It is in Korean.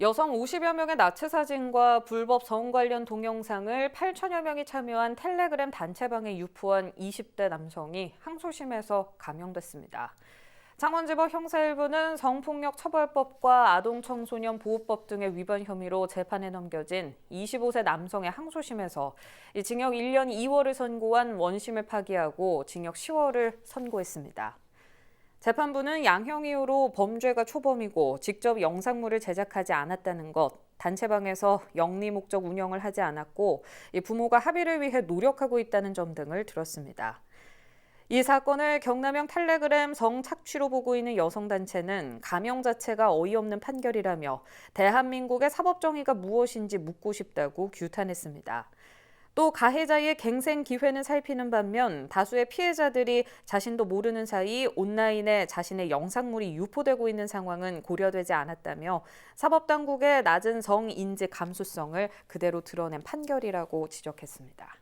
여성 50여 명의 나체 사진과 불법 성 관련 동영상을 8천여 명이 참여한 텔레그램 단체방에 유포한 20대 남성이 항소심에서 감형됐습니다. 창원지법 형사 1부는 성폭력 처벌법과 아동청소년 보호법 등의 위반 혐의로 재판에 넘겨진 25세 남성의 항소심에서 이 징역 1년 2월을 선고한 원심을 파기하고 징역 10월을 선고했습니다. 재판부는 양형 이유로 범죄가 초범이고 직접 영상물을 제작하지 않았다는 것, 단체방에서 영리 목적 운영을 하지 않았고 이 부모가 합의를 위해 노력하고 있다는 점 등을 들었습니다. 이 사건을 경남형 텔레그램 성착취로 보고 있는 여성단체는 감형 자체가 어이없는 판결이라며 대한민국의 사법정의가 무엇인지 묻고 싶다고 규탄했습니다. 또 가해자의 갱생 기회는 살피는 반면 다수의 피해자들이 자신도 모르는 사이 온라인에 자신의 영상물이 유포되고 있는 상황은 고려되지 않았다며 사법당국의 낮은 성인지 감수성을 그대로 드러낸 판결이라고 지적했습니다.